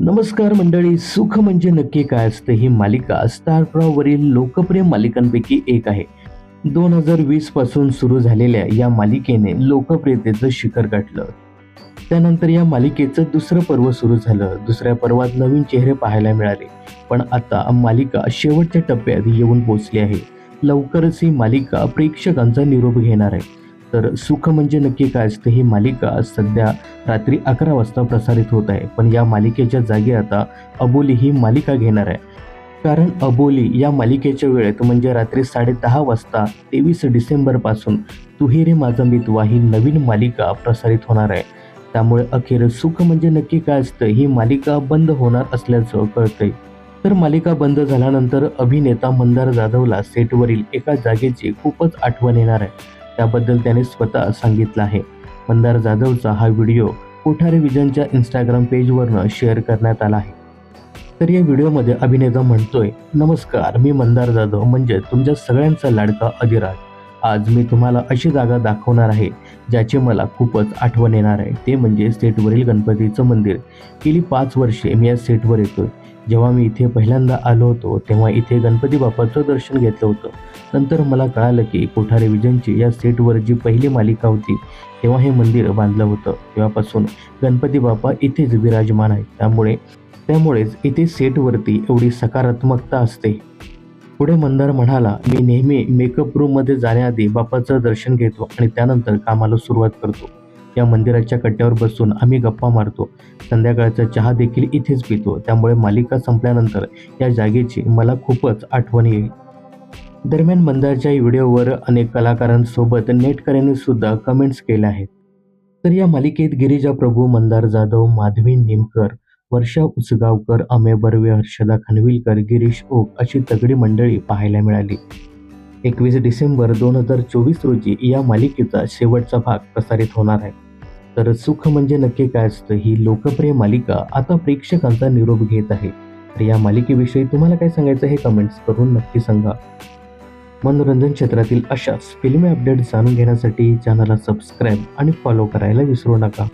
नमस्कार मंडळी सुख म्हणजे नक्की काय असते ही मालिका स्टारप्रॉवरील लोकप्रिय मालिकांपैकी एक आहे. दोन हजार वीसपासून सुरू झालेल्या या मालिकेने लोकप्रियतेचं शिखर गाठलं. त्यानंतर या मालिकेचं दुसरं पर्व सुरू झालं. दुसऱ्या पर्वात नवीन चेहरे पाहायला मिळाले. पण आता मालिका शेवटच्या टप्प्यात येऊन पोचली आहे. लवकरच ही मालिका प्रेक्षकांचा निरोप घेणार आहे. तर सुख म्हणजे नक्की काय असतं ही मालिका सध्या रात्री अकरा वाजता प्रसारित होत आहे. पण या मालिकेच्या जागी आता अबोली ही मालिका घेणार आहे. कारण अबोली या मालिकेच्या वेळेत म्हणजे रात्री साडेदहा वाजता तेवीस डिसेंबरपासून तुही रे माझा मितवा ही नवीन मालिका प्रसारित होणार आहे. त्यामुळे अखेर सुख म्हणजे नक्की काय असतं ही मालिका बंद होणार असल्याचं कळतंय. तर मालिका बंद झाल्यानंतर अभिनेता मंदार जाधवला सेटवरील एका जागेची खूपच आठवण येणार आहे. त्याबद्दल त्याने स्वतः सांगितलं आहे. मंदार जाधवचा हा व्हिडिओ कोठारे विजनच्या इंस्टाग्राम पेजवरनं शेअर करण्यात आला आहे. तर या व्हिडिओमध्ये अभिनेता म्हणतोय नमस्कार मी मंदार जाधव म्हणजे तुमच्या सगळ्यांचा लाडका अधिराज. आज मी तुम्हाला अशी जागा दाखवणार आहे ज्याची मला खूपच आठवण येणार आहे. ते म्हणजे सेटवरील गणपतीचं मंदिर. गेली पाच वर्षे मी या सेटवर येतोय. जेव्हा मी इथे पहिल्यांदा आलो होतो तेव्हा इथे गणपती बाप्पाचं दर्शन घेतलं होतं. नंतर मला कळालं की कोठारे विजनची या सेटवर जी पहिली मालिका होती तेव्हा हे मंदिर बांधलं होतं. तेव्हापासून गणपती बाप्पा इथेच विराजमान आहे त्यामुळे त्यामुळेच इथे सेटवरती एवढी सकारात्मकता असते. पुढे मंदार म्हणाला मी नेहमी मेकअप रूममध्ये जाण्याआधी बाप्पाचं दर्शन घेतो आणि त्यानंतर कामाला सुरुवात करतो. या मंदिराच्या कट्ट्यावर बसून आम्ही गप्पा मारतो. संध्याकाळचा चहा देखील इथेच पितो. त्यामुळे मालिका संपल्यानंतर या जागेची मला खूपच आठवण येईल. दरम्यान मंदारच्या व्हिडिओवर अनेक कलाकारांसोबत नेटकऱ्यांनी सुद्धा कमेंट्स केल्या आहेत. तर या मालिकेत गिरिजा प्रभू मंदार जाधव माधवी निमकर वर्षा उसगावकर अमे बर्वे हर्षदा खानविलकर गिरीश ओक अशी तगडी मंडळी पाहायला मिळाली. एकवीस डिसेंबर दोन हजार चोवीस रोजी या मालिकेचा शेवटचा भाग प्रसारित होणार आहे. तर सुख म्हणजे नक्की काय असतं ही लोकप्रिय मालिका आता प्रेक्षकांचा निरोप घेत आहे. तर या मालिकेविषयी तुम्हाला काय सांगायचं हे कमेंट्स करून नक्की सांगा. मनोरंजन क्षेत्रातील अशाच फिल्मी अपडेट जाणून घेण्यासाठी चॅनलला सबस्क्राईब आणि फॉलो करायला विसरू नका.